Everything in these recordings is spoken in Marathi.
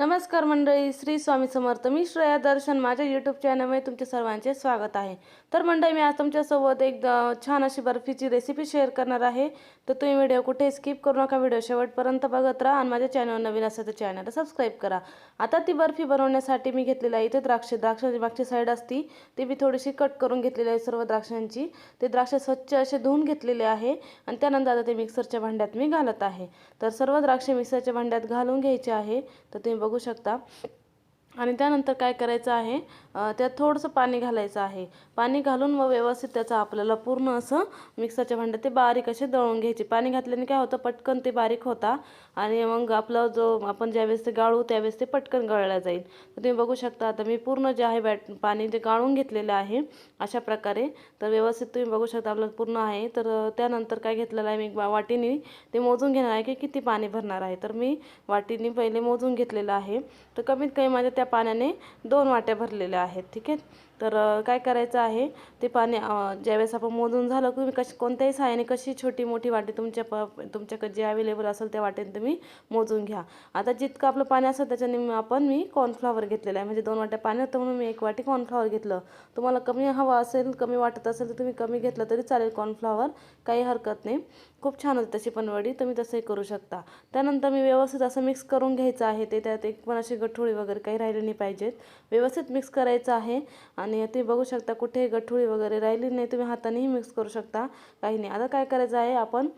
नमस्कार मंडळी श्री स्वामी समर्थ. मी श्रेया दर्शन. माझ्या यूट्यूब चॅनलमध्ये तुमचे सर्वांचे स्वागत आहे. तर मंडळी मी आज तुमच्यासोबत एक छान अशी बर्फीची रेसिपी शेअर करणार आहे. तर तुम्ही व्हिडिओ कुठे स्किप करू नका. व्हिडिओ शेवटपर्यंत बघत राहा आणि माझ्या चॅनल नवीन असेल तर चॅनलला सबस्क्राईब करा. आता ती बर्फी बनवण्यासाठी मी घेतलेली आहे इथे द्राक्षे. द्राक्षाची मागची साईड असती ती मी थोडीशी कट करून घेतलेली आहे सर्व द्राक्षांची. ते द्राक्ष स्वच्छ असे धुवून घेतलेले आहे आणि त्यानंतर आता ते मिक्सरच्या भांड्यात मी घालत आहे. तर सर्व द्राक्षे मिक्सरच्या भांड्यात घालून घ्यायचे आहे. तर तुम्ही बघू शकता. आणि त्यानंतर काय करायचं आहे? त्यात थोडंसं पाणी घालायचं आहे. पाणी घालून मग व्यवस्थित त्याचं आपल्याला पूर्ण असं मिक्सरच्या भांड्यात ते बारीक असे दळून घ्यायचे. पाणी घातल्याने काय होतं? पटकन ते बारीक होता आणि मग आपला जो आपण ज्यावेळेस ते गाळू त्यावेळेस ते पटकन गळला जाईल. तर तुम्ही बघू शकता आता मी पूर्ण जे आहे बॅट पाणी ते गाळून घेतलेलं आहे अशा प्रकारे. तर व्यवस्थित तुम्ही बघू शकता आपलं पूर्ण आहे. तर त्यानंतर काय घेतलेलं आहे? मी वाटीने ते मोजून घेणार आहे की किती पाणी भरणार आहे? तर मी वाटीने पहिले मोजून घेतलेलं आहे. तर कमीत कमी माझ्या त्या पाण्याने दोन वाट्या भरलेल्या आहेत ठीक आहे? तर काय करायचं आहे ते पाणी ज्यावेळेस आपण मोजून झालं की तुम्ही कशी कोणत्याही सहाय्याने कशी छोटी मोठी वाटी तुमच्या प तुमच्याकडे जे अवेलेबल असेल त्या वाटेने तुम्ही मोजून घ्या. आता जितकं आपलं पाणी असेल त्याच्याने आपण मी कॉर्नफ्लॉवर घेतलेलं आहे. म्हणजे दोन वाट्या पाणी होतं म्हणून मी एक वाटी कॉर्नफ्लॉवर घेतलं. तुम्हाला कमी हवं असेल कमी वाटत असेल तर तुम्ही कमी घेतलं तरी चालेल कॉर्नफ्लॉवर काही हरकत नाही. खूप छान होते तशी पण वडी. तुम्ही तसंही करू शकता. त्यानंतर मी व्यवस्थित असं मिक्स करून घ्यायचं आहे. ते त्यात एक पण अशी गठोळी वगैरे काही राहिली नाही पाहिजेत. व्यवस्थित मिक्स करायचं आहे. आणि आणि तुम्ही बघू शकता कुठे गठोळी वगैरे राहिली नाही तुम्ही हातानेही मिक्स करू शकता काही नाही. आता काय करायचं आहे आपण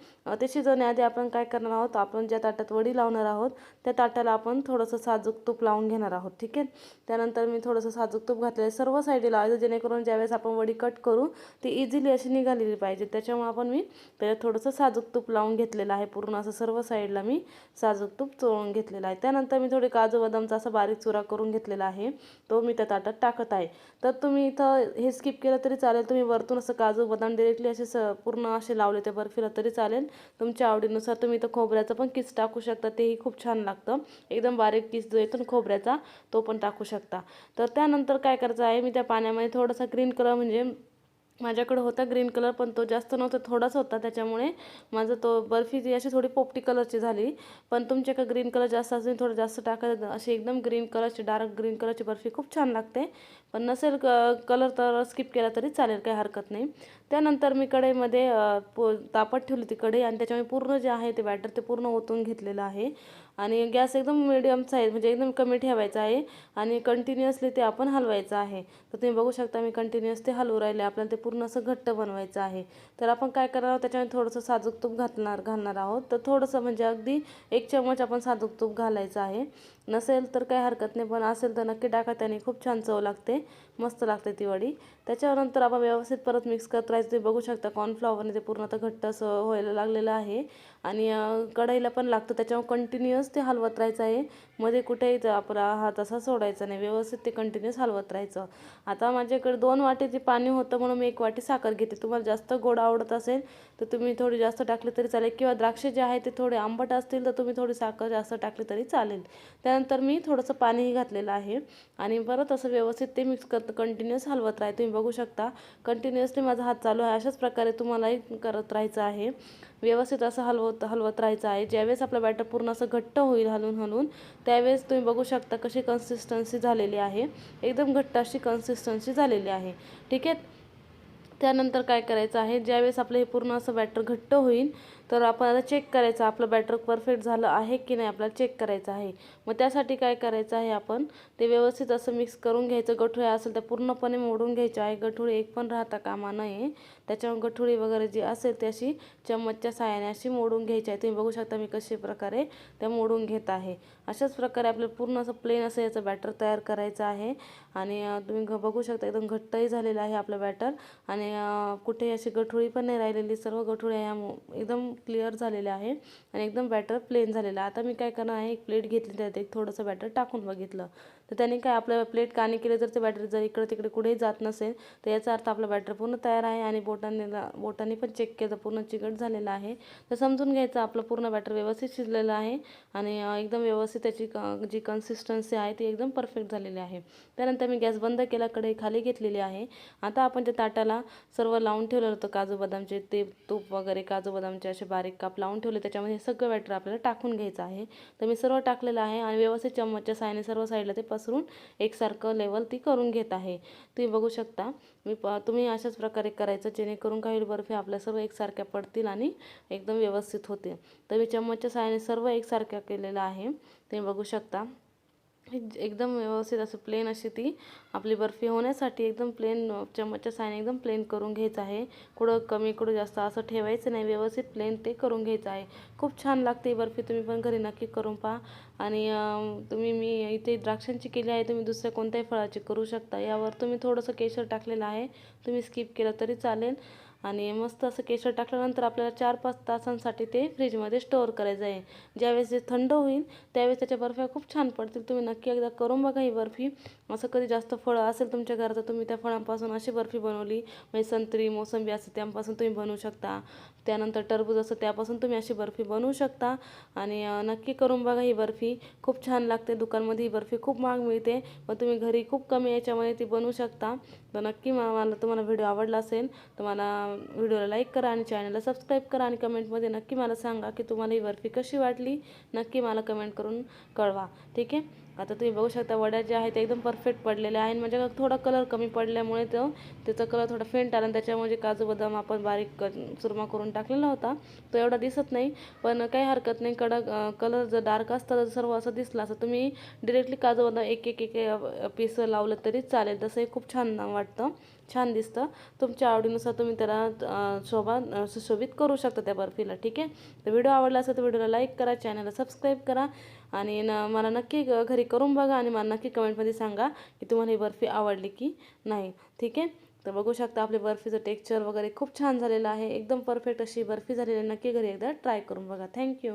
ते शिजवण्याआधी आपण काय करणार आहोत आपण ज्या ताटात वडी लावणार आहोत त्या ताटाला आपण थोडंसं साजूक तूप लावून घेणार आहोत ठीक आहे? त्यानंतर मी थोडंसं साजूक तूप घातलेलं आहे सर्व साईडी लावायचं जेणेकरून ज्यावेळेस आपण वडी कट करू ती इझिली अशी निघालेली पाहिजे. त्याच्यामुळे आपण मी त्याच्यात थोडंसं साजूक तूप लावून घेतलेलं आहे पूर्ण असं सर्व साईडला मी साजूक तूप चोळून घेतलेलं आहे. त्यानंतर मी थोडे काजू बदामचा असा बारीक चुरा करून घेतलेला आहे तो मी त्या ताटात टाकत आहे. तर तुम्ही इथं हे स्किप केलं तरी चालेल. तुम्ही वरतून असं काजू बदाम डिरेक्टली असे स पूर्ण असे लावले ते बर्फीला तरी चालेल. तुमच्या आवडीनुसार तुम्ही इथं खोबऱ्याचं पण किस टाकू शकता. तेही खूप छान लागतं. एकदम बारीक किस जो येतो ना खोबऱ्याचा तो पण टाकू शकता. तर त्यानंतर काय करायचं आहे मी त्या पाण्यामध्ये थोडासा ग्रीन कलर म्हणजे माझ्याकडं होता ग्रीन कलर पण तो जास्त नव्हता थोडाच होता. त्याच्यामुळे माझं तो बर्फी जी अशी थोडी पोपटी कलरची झाली. पण तुमच्या का ग्रीन कलर जास्त असेल थोडं जास्त टाकायचं अशी एकदम ग्रीन कलरची डार्क ग्रीन कलरची बर्फी खूप छान लागते. पण नसेल क कलर तर स्किप केला तरी चालेल काही हरकत नाही. त्यानंतर मी कढईमध्ये पो तापत ठेवली ती कढई आणि त्याच्यामुळे पूर्ण जे आहे ते बॅटर ते पूर्ण ओतून घेतलेलं आहे. आणि गॅस एकदम मिडियम साईज म्हणजे एकदम कमी ठेवायचा आहे आणि कंटिन्युअसली ते आपण हलवायचं आहे. तर तुम्ही बघू शकता मी कंटिन्युअस ते हलवू राहिले. आपल्याला ते पूर्ण असं घट्ट बनवायचं आहे. तर आपण काय करणार आहोत? त्याच्यामध्ये थोडंसं साजूक तूप घालणार घालणार आहोत. तर थोडंसं म्हणजे अगदी एक चमच आपण साजूक तूप घालायचं आहे. नसेल तर काही हरकत नाही पण असेल तर नक्की टाका त्याने खूप छान चव लागते मस्त लागते ती वडी. त्याच्यानंतर आपण व्यवस्थित परत मिक्स करत राहायचं तुम्ही बघू शकता कॉर्नफ्लॉवरने ते पूर्ण आता घट्ट असं व्हायला लागलेलं आहे. आणि कढईला पण लागतं त्याच्यामुळे कंटिन्युअस ते हलवत राहायचं आहे. मध्ये कुठेही आपला हात असा सोडायचा नाही व्यवस्थित ते कंटिन्युअस हलवत राहायचं. आता माझ्याकडे दोन वाटीचे पाणी होतं म्हणून मी एक वाटी साखर घेते. तुम्हाला जास्त गोड आवडत असेल तर तुम्ही थोडी जास्त टाकली तरी चालेल. किंवा द्राक्षे जे आहे ते थोडे आंबट असतील तर तुम्ही थोडी साखर जास्त टाकली तरी चालेल. त्यानंतर मी थोडंसं पाणीही घातलेलं आहे. आणि परत असं व्यवस्थित ते मिक्स करत कंटिन्युअस हलवत राहा. तुम्ही बघू शकता. कंटिन्युअसली माझा हात चालू आहे. अशाच प्रकारे तुम्हालाही करत राहायचं आहे. व्यवस्थित असं हलवत हलवत राहायचं आहे. ज्यावेळेस आपलं बॅटर पूर्ण असं घट्ट होईल हलून हलून त्यावेळेस तुम्ही बघू शकता कशी कन्सिस्टन्सी झालेली आहे. एकदम घट्ट अशी कन्सिस्टन्सी झालेली आहे. ठीक आहे? त्यानंतर काय करायचं आहे? ज्यावेळेस आपलं हे पूर्ण असं बॅटर घट्ट होईल तर आपण आता चेक करायचं आपलं बॅटर परफेक्ट झालं आहे की नाही आपल्याला चेक करायचं आहे. मग त्यासाठी काय करायचं आहे आपण? ते व्यवस्थित असं मिक्स करून घ्यायचं. गठुळे असेल तर पूर्णपणे मोडून घ्यायचे आहे. गठुळे एक पण राहता कामा नये. त्याच्यामुळे गठुळी वगैरे जी असेल ती अशी चम्मचच्या साहाय्याने अशी मोडून घ्यायची आहे. तुम्ही बघू शकता मी कशा प्रकारे त्या मोडून घेत आहे. अशाच प्रकारे आपल्याला पूर्ण असं प्लेन असं याचं बॅटर तयार करायचं आहे. आणि तुम्ही बघू शकता एकदम घट्टही झालेलं आहे आपलं बॅटर आणि कुठे कुठेही अशी गठुळी पण नाही राहिलेली. सर्व गठुळ्या ह्या एकदम क्लिअर झालेल्या आहे आणि एकदम बॅटर प्लेन झालेलं आहे आता मी काय करणार आहे एक प्लेट घेतली त्यात एक थोडंसं बॅटर टाकून बघितलं. तर त्याने काय आपलं प्लेट काने केले जर ते बॅटर जर इकडे तिकडे कुठेही जात नसेल तर याचा अर्थ आपलं बॅटर पूर्ण तयार आहे आणि बोटाने बोटाने पण चेक केलं पूर्ण चिकट झालेलं आहे. तर समजून घ्यायचं आपलं पूर्ण बॅटर व्यवस्थित शिजलेलं आहे आणि एकदम व्यवस्थित त्याची क- जी कन्सिस्टन्सी आहे ती एकदम परफेक्ट झालेली आहे. त्यानंतर मी गॅस बंद केला कढई खाली घेतलेली आहे. आता आपण त्या ताटाला सर्व लावून ठेवलं होतं काजू बदामचे ते तूप वगैरे काजू बदामचे असे बारीक काप लावून ठेवले त्याच्यामध्ये हे सगळं बॅटर आपल्याला टाकून घ्यायचं आहे. तर मी सर्व टाकलेलं आहे आणि व्यवस्थित चम्मचच्या साहाय्याने सर्व साईडला ते पस पसरून एकसारखं लेवल ती करून घेत आहे. तुम्ही बघू शकता मी प तुम्ही अशाच प्रकारे करायचं जेणेकरून काही बर्फी आपल्या सर्व एकसारख्या पडतील आणि एकदम व्यवस्थित होते तर मी चम्मचच्या साहाय्याने सर्व एकसारख्या केलेलं आहे. तुम्ही बघू शकता. एकदम व्यवस्थित असं प्लेन अशी ती आपली बर्फी होण्यासाठी एकदम प्लेन चम्मचच्या साहाय्याने एकदम प्लेन करून घ्यायचं आहे. कुठं कमी कुठं जास्त असं ठेवायचं नाही. व्यवस्थित प्लेन ते करून घ्यायचं आहे. खूप छान लागते ही बर्फी. तुम्ही पण घरी नक्की करून पहा. आणि तुम्ही मी इथे द्राक्षांची केली आहे. तुम्ही दुसऱ्या कोणत्याही फळाची करू शकता. यावर तुम्ही थोडंसं केशर टाकलेलं आहे. तुम्ही स्किप केलं तरी चालेल. आणि मस्त असं केशर टाकल्यानंतर आपल्याला चार पाच तासांसाठी ते फ्रीजमध्ये स्टोअर करायचं आहे. ज्यावेळेस जे थंड होईल त्यावेळेस त्याच्या बर्फ्या खूप छान पडतील. तुम्ही नक्की एकदा करून बघा ही बर्फी. असं कधी जास्त फळं असेल तुमच्या घरात तर तुम्ही त्या फळांपासून अशी बर्फी बनवली. म्हणजे संत्री मोसंबी असं त्यापासून तुम्ही बनवू शकता. त्यानंतर टरबूज असं त्यापासून तुम्ही अशी बर्फी बनवू शकता. आणि नक्की करून बघा ही बर्फी. खूप छान लागते दुकानमध्ये ही बर्फी. खूप महाग मिळते पण तुम्ही घरी खूप कमी याच्यामध्ये ती बनवू शकता. तर नक्की मला तुम्हाला व्हिडिओ आवडला असेल तर मला व्हिडिओला लाईक करा आणि चॅनलला सबस्क्राईब करा आणि कमेंटमध्ये नक्की मला सांगा की तुम्हाला ही बर्फी कशी वाटली. नक्की मला कमेंट करून कळवा. ठीक आहे? आता तुम्ही बघू शकता वड्या ज्या आहेत त्या एकदम परफेक्ट पडलेल्या आहेत. म्हणजे थोडा कलर कमी पडल्यामुळे तो त्याचा कलर थोडा फेंट आला आणि त्याच्यामुळे काजू बदाम आपण बारीक क चुरमा करून टाकलेला होता तो एवढा दिसत नाही. पण काही हरकत नाही कडक कलर जर डार्क असता तर सर्व असं दिसला असं तुम्ही डिरेक्टली काजू बदाम एक एक एक पीस लावलं तरी चालेल. तसंही खूप छान वाटतं. छान दिसतं. तुमच्या आवडीनुसार तुम्ही त्याला शोभा सुशोभित करू शकता त्या बर्फीला. ठीक आहे? तर व्हिडिओ आवडला असेल तर व्हिडिओला लाईक करा चॅनलला सबस्क्राईब करा. आणि न मला नक्की घरी करून बघा आणि मला नक्की कमेंटमध्ये सांगा की तुम्हाला ही बर्फी आवडली की नाही. ठीक आहे? तर बघू शकता आपली बर्फीचं टेक्स्चर वगैरे खूप छान झालेलं आहे. एकदम परफेक्ट अशी बर्फी झालेली नक्की घरी एकदा ट्राय करून बघा. थँक्यू